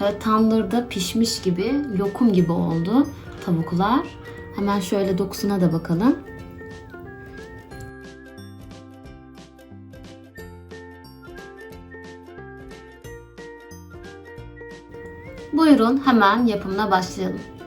Tandırda pişmiş gibi, lokum gibi oldu tavuklar. Hemen şöyle dokusuna da bakalım. Buyurun hemen yapımına başlayalım.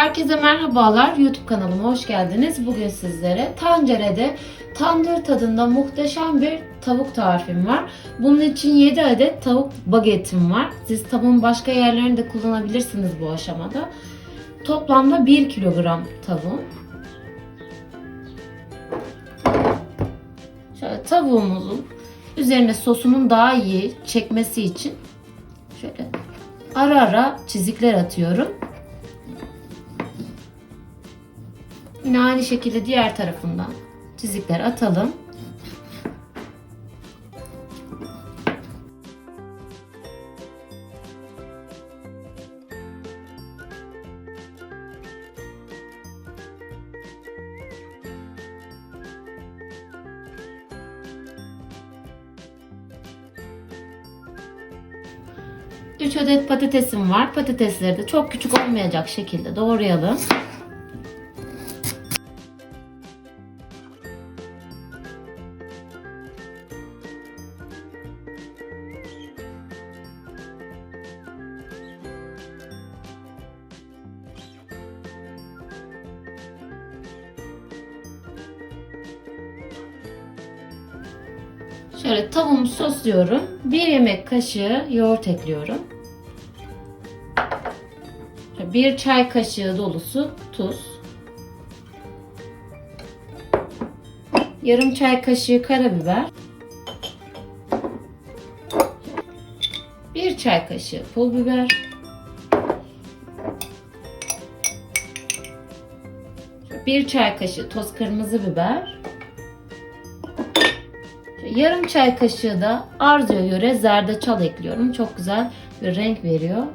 Herkese merhabalar. YouTube kanalıma hoş geldiniz. Bugün sizlere tencerede tandır tadında muhteşem bir tavuk tarifim var. Bunun için 7 adet tavuk bagetim var. Siz tavuğun başka yerlerini de kullanabilirsiniz bu aşamada. Toplamda 1 kilogram tavuğum. Şöyle tavuğumuzun üzerine sosunun daha iyi çekmesi için şöyle ara ara çizikler atıyorum. Yine aynı şekilde diğer tarafından çizikler atalım. Üç adet patatesim var. Patatesleri de çok küçük olmayacak şekilde doğrayalım. Şöyle tavuğumu sosluyorum. Bir yemek kaşığı yoğurt ekliyorum. Şöyle Bir çay kaşığı dolusu tuz. Yarım çay kaşığı karabiber. Bir çay kaşığı pul biber. Bir çay kaşığı toz kırmızı biber. Yarım çay kaşığı da arzuya göre zerdeçal ekliyorum. Çok güzel bir renk veriyor.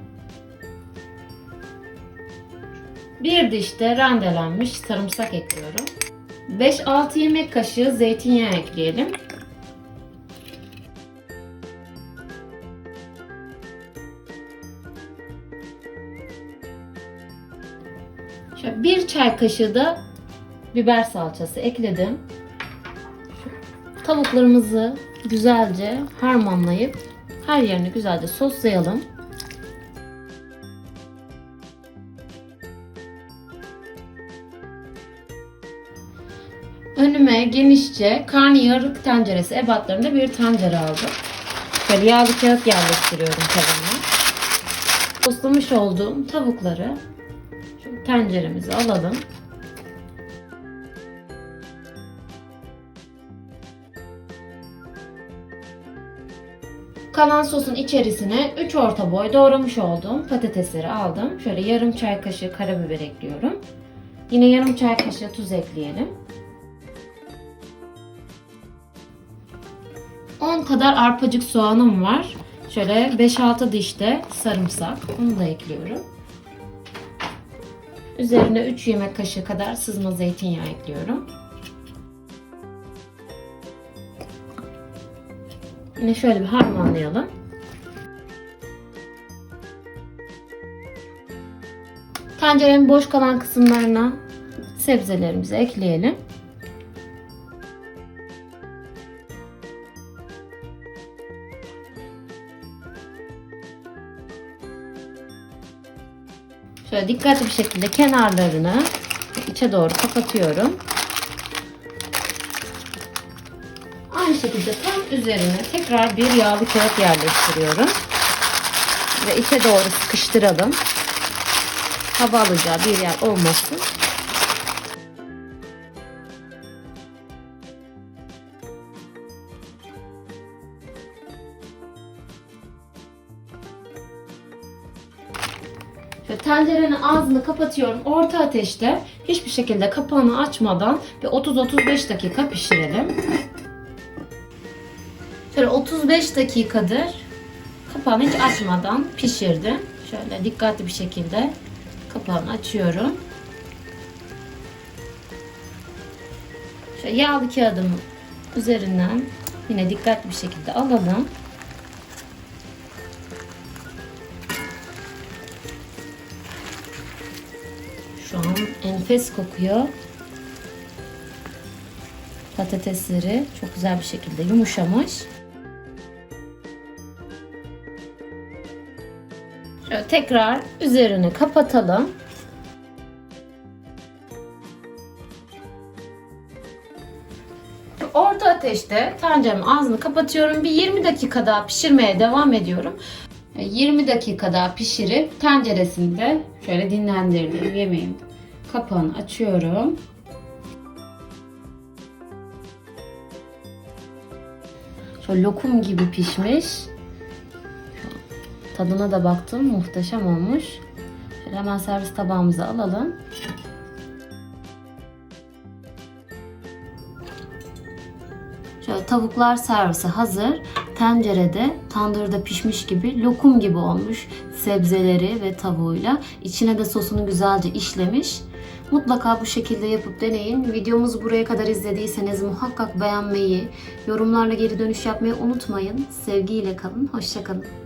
Bir diş de rendelenmiş sarımsak ekliyorum. 5-6 yemek kaşığı zeytinyağı ekleyelim. Şöyle bir çay kaşığı da biber salçası ekledim. Tavuklarımızı güzelce harmanlayıp her yerini güzelce soslayalım. Önüme genişçe karnıyarık tenceresi ebatlarında bir tencere aldım. Şöyle yağlı kağıt yerleştiriyorum tavama. Soslamış olduğum tavukları tenceremize alalım. Kalan sosun içerisine 3 orta boy doğramış olduğum patatesleri aldım. Şöyle yarım çay kaşığı karabiber ekliyorum. Yine yarım çay kaşığı tuz ekleyelim. 10 kadar arpacık soğanım var. Şöyle 5-6 diş de sarımsak. Onu da ekliyorum. Üzerine 3 yemek kaşığı kadar sızma zeytinyağı ekliyorum. Yine şöyle bir harmanlayalım. Tencerenin boş kalan kısımlarına sebzelerimizi ekleyelim. Şöyle dikkatli bir şekilde kenarlarını içe doğru kapatıyorum. Aynı şekilde tam üzerine tekrar bir yağlı kağıt yerleştiriyorum. Ve içe doğru sıkıştıralım. Hava alacağı bir yer olmasın. Şöyle tencerenin ağzını kapatıyorum. Orta ateşte hiçbir şekilde kapağını açmadan bir 30-35 dakika pişirelim. Şöyle 35 dakikadır kapağını hiç açmadan pişirdim. Şöyle dikkatli bir şekilde kapağını açıyorum. Şöyle yağlı kağıdımı üzerinden yine dikkatli bir şekilde alalım. Şu an enfes kokuyor. Patatesleri çok güzel bir şekilde yumuşamış. Şöyle tekrar üzerini kapatalım. Orta ateşte tenceremin ağzını kapatıyorum. Bir 20 dakika daha pişirmeye devam ediyorum. 20 dakika daha pişirip tenceresinde şöyle dinlendirdim yemeğim. Kapağını açıyorum. Şöyle lokum gibi pişmiş. Tadına da baktım. Muhteşem olmuş. Şöyle hemen servis tabağımıza alalım. Şöyle tavuklar servisi hazır. Tencerede tandırda pişmiş gibi lokum gibi olmuş sebzeleri ve tavuğuyla. İçine de sosunu güzelce işlemiş. Mutlaka bu şekilde yapıp deneyin. Videomuzu buraya kadar izlediyseniz muhakkak beğenmeyi, yorumlarla geri dönüş yapmayı unutmayın. Sevgiyle kalın, hoşçakalın.